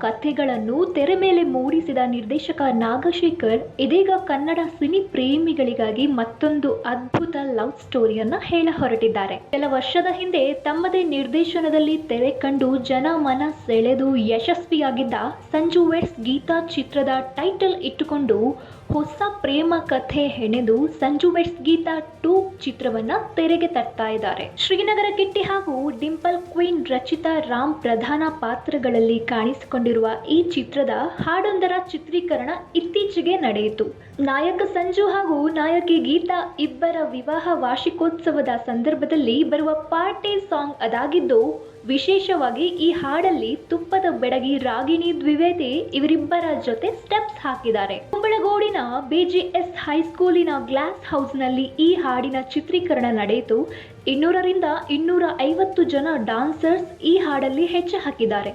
ಕಥೆಗಳನ್ನು ತೆರೆ ಮೇಲೆ ಮೂಡಿಸಿದ ನಿರ್ದೇಶಕ ನಾಗಶೇಖರ್ ಇದೀಗ ಕನ್ನಡ ಸಿನಿ ಪ್ರೇಮಿಗಳಿಗಾಗಿ ಮತ್ತೊಂದು ಅದ್ಭುತ ಲವ್ ಸ್ಟೋರಿಯನ್ನ ಹೇಳ ಹೊರಟಿದ್ದಾರೆ. ಕೆಲ ವರ್ಷದ ಹಿಂದೆ ತಮ್ಮದೇ ನಿರ್ದೇಶನದಲ್ಲಿ ತೆರೆ ಕಂಡು ಜನ ಮನ ಸೆಳೆದು ಯಶಸ್ವಿಯಾಗಿದ್ದ ಸಂಜು ವೆಡ್ಸ್ ಗೀತಾ ಚಿತ್ರದ ಟೈಟಲ್ ಇಟ್ಟುಕೊಂಡು ಹೊಸ ಪ್ರೇಮ ಕಥೆ ಹೆಣೆದು ಸಂಜು ವೆಡ್ಸ್ ಗೀತಾ ಟೂ ಚಿತ್ರವನ್ನ ತೆರೆಗೆ ತರ್ತಾ ಇದ್ದಾರೆ. ಶ್ರೀನಗರ ಕಿಟ್ಟಿ ಹಾಗೂ ಡಿಂಪಲ್ ಕ್ವೀನ್ ರಚಿತಾ ರಾಮ್ ಪ್ರಧಾನ ಪಾತ್ರಗಳಲ್ಲಿ ಕಾಣಿಸಿಕೊಂಡಿರುವ ಈ ಚಿತ್ರದ ಹಾಡೊಂದರ ಚಿತ್ರೀಕರಣ ಇತ್ತೀಚೆಗೆ ನಡೆಯಿತು. ನಾಯಕ ಸಂಜು ಹಾಗೂ ನಾಯಕಿ ಗೀತಾ ಇಬ್ಬರ ವಿವಾಹ ವಾರ್ಷಿಕೋತ್ಸವದ ಸಂದರ್ಭದಲ್ಲಿ ಬರುವ ಪಾರ್ಟಿ ಸಾಂಗ್ ಅದಾಗಿದ್ದು, ವಿಶೇಷವಾಗಿ ಈ ಹಾಡಲ್ಲಿ ತುಪ್ಪದ ಬೆಡಗಿ ರಾಗಿಣಿ ದ್ವಿವೇದಿ ಇವರಿಬ್ಬರ ಜೊತೆ ಸ್ಟೆಪ್ಸ್ ಹಾಕಿದ್ದಾರೆ. ಕುಂಬಳಗೋಡಿನ ಬಿಜಿಎಸ್ ಹೈಸ್ಕೂಲಿನ ಗ್ಲಾಸ್ ಹೌಸ್ನಲ್ಲಿ ಈ ಹಾಡಿನ ಚಿತ್ರೀಕರಣ ನಡೆಯಿತು. ಇನ್ನೂರರಿಂದ ಇನ್ನೂರ ಐವತ್ತು ಜನ ಡಾನ್ಸರ್ಸ್ ಈ ಹಾಡಲ್ಲಿ ಹೆಜ್ಜೆ ಹಾಕಿದ್ದಾರೆ.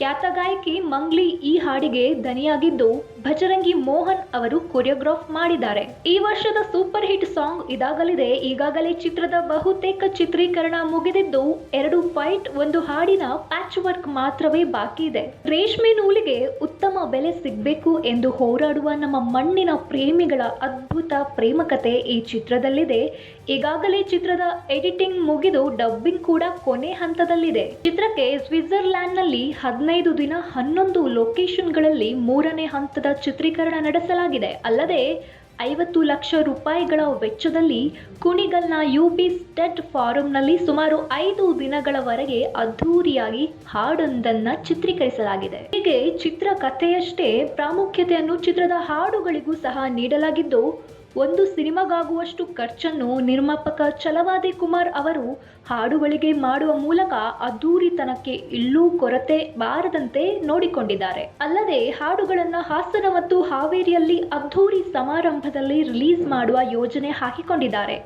ಖ್ಯಾತ ಗಾಯಕಿ ಮಂಗ್ಲಿ ಈ ಹಾಡಿಗೆ ದನಿಯಾಗಿದ್ದು ಭಜರಂಗಿ ಮೋಹನ್ ಅವರು ಕೊರಿಯೋಗ್ರಾಫ್ ಮಾಡಿದ್ದಾರೆ. ಈ ವರ್ಷದ ಸೂಪರ್ ಹಿಟ್ ಸಾಂಗ್ ಇದಾಗಲಿದೆ. ಈಗಾಗಲೇ ಚಿತ್ರದ ಬಹುತೇಕ ಚಿತ್ರೀಕರಣ ಮುಗಿದಿದ್ದು ಎರಡು ಫೈಟ್ ಒಂದು ಹಾಡಿನ ಪ್ಯಾಚ್ ವರ್ಕ್ ಮಾತ್ರವೇ ಬಾಕಿ ಇದೆ. ರೇಷ್ಮೆ ನೂಲಿಗೆ ಉತ್ತಮ ಬೆಲೆ ಸಿಗಬೇಕು ಎಂದು ಹೋರಾಡುವ ನಮ್ಮ ಮಣ್ಣಿನ ಪ್ರೇಮಿಗಳ ಅದ್ಭುತ ಪ್ರೇಮಕತೆ ಈ ಚಿತ್ರದಲ್ಲಿದೆ. ಈಗಾಗಲೇ ಚಿತ್ರದ ಎಡಿಟಿಂಗ್ ಮುಗಿದು ಡಬ್ಬಿಂಗ್ ಕೂಡ ಕೊನೆ ಹಂತದಲ್ಲಿದೆ. ಚಿತ್ರಕ್ಕೆ ಸ್ವಿಟ್ಜರ್ಲ್ಯಾಂಡ್ನಲ್ಲಿ ಹದಿನೈದು ದಿನ ಹನ್ನೊಂದು ಲೊಕೇಶನ್ಗಳಲ್ಲಿ ಮೂರನೇ ಹಂತದ ಚಿತ್ರೀಕರಣ ನಡೆಸಲಾಗಿದೆ. ಅಲ್ಲದೆ, ಐವತ್ತು ಲಕ್ಷ ರೂಪಾಯಿಗಳ ವೆಚ್ಚದಲ್ಲಿ ಕುಣಿಗಲ್ನ ಯುಪಿ ಸ್ಟೆಟ್ ಫಾರಂನಲ್ಲಿ ಸುಮಾರು ಐದು ದಿನಗಳವರೆಗೆ ಅದ್ಧೂರಿಯಾಗಿ ಹಾಡೊಂದನ್ನ ಚಿತ್ರೀಕರಿಸಲಾಗಿದೆ. ಹೀಗೆ ಚಿತ್ರ ಕಥೆಯಷ್ಟೇ ಪ್ರಾಮುಖ್ಯತೆಯನ್ನು ಚಿತ್ರದ ಹಾಡುಗಳಿಗೂ ಸಹ ನೀಡಲಾಗಿದ್ದು ಒಂದು ಸಿನಿಮಾಗಾಗುವಷ್ಟು ಖರ್ಚನ್ನು ನಿರ್ಮಾಪಕ ಚಲವಾದಿ ಕುಮಾರ್ ಅವರು ಹಾಡುಗಳಿಗೆ ಮಾಡುವ ಮೂಲಕ ಅದ್ದೂರಿತನಕ್ಕೆ ಇಲ್ಲೂ ಕೊರತೆ ಬಾರದಂತೆ ನೋಡಿಕೊಂಡಿದ್ದಾರೆ. ಅಲ್ಲದೆ ಹಾಡುಗಳನ್ನು ಹಾಸನ ಮತ್ತು ಹಾವೇರಿಯಲ್ಲಿ ಅದ್ದೂರಿ ಸಮಾರಂಭದಲ್ಲಿ ರಿಲೀಸ್ ಮಾಡುವ ಯೋಜನೆ ಹಾಕಿಕೊಂಡಿದ್ದಾರೆ.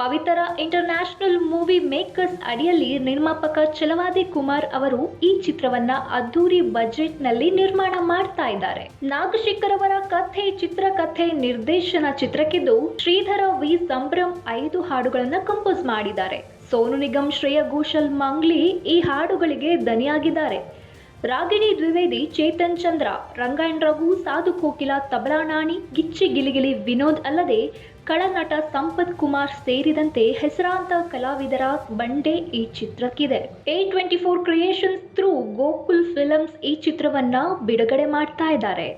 ಪವಿತ್ರ ಇಂಟರ್ನ್ಯಾಷನಲ್ ಮೂವಿ ಮೇಕರ್ಸ್ ಅಡಿಯಲ್ಲಿ ನಿರ್ಮಾಪಕ ಛಲವಾದಿ ಕುಮಾರ್ ಅವರು ಈ ಚಿತ್ರವನ್ನ ಅದ್ದೂರಿ ಬಜೆಟ್ನಲ್ಲಿ ನಿರ್ಮಾಣ ಮಾಡ್ತಾ ಇದ್ದಾರೆ. ನಾಗಶೇಖರ್ ಅವರ ಕಥೆ, ಚಿತ್ರಕಥೆ, ನಿರ್ದೇಶನ ಚಿತ್ರಕ್ಕಿದ್ದು ಶ್ರೀಧರ ವಿ. ಸಂಭ್ರಮ್ ಐದು ಹಾಡುಗಳನ್ನ ಕಂಪೋಸ್ ಮಾಡಿದ್ದಾರೆ. ಸೋನು ನಿಗಮ್, ಶ್ರೇಯ ಘೋಷಲ್, ಮಂಗ್ಲಿ ಈ ಹಾಡುಗಳಿಗೆ ದನಿಯಾಗಿದ್ದಾರೆ ರಾಗಿಣಿ ದ್ವಿವೇದಿ, ಚೇತನ್ ಚಂದ್ರ, ರಂಗಾಯಣ್ ರಘು, ಸಾಧು ಕೋಕಿಲ, ತಬಲಾ ನಾಣಿ, ಗಿಚ್ಚಿ ಗಿಲಿಗಿಲಿ ವಿನೋದ್ ಅಲ್ಲದೆ ಕಳನಟ ಸಂಪತ್ ಕುಮಾರ್ ಸೇರಿದಂತೆ ಹೆಸರಾಂತ ಕಲಾವಿದರ ಬಂಡೆ ಈ ಚಿತ್ರಕ್ಕಿದೆ. A twenty four creations through Gokul films ಈ ಚಿತ್ರವನ್ನ ಬಿಡುಗಡೆ ಮಾಡ್ತಾ ಇದ್ದಾರೆ.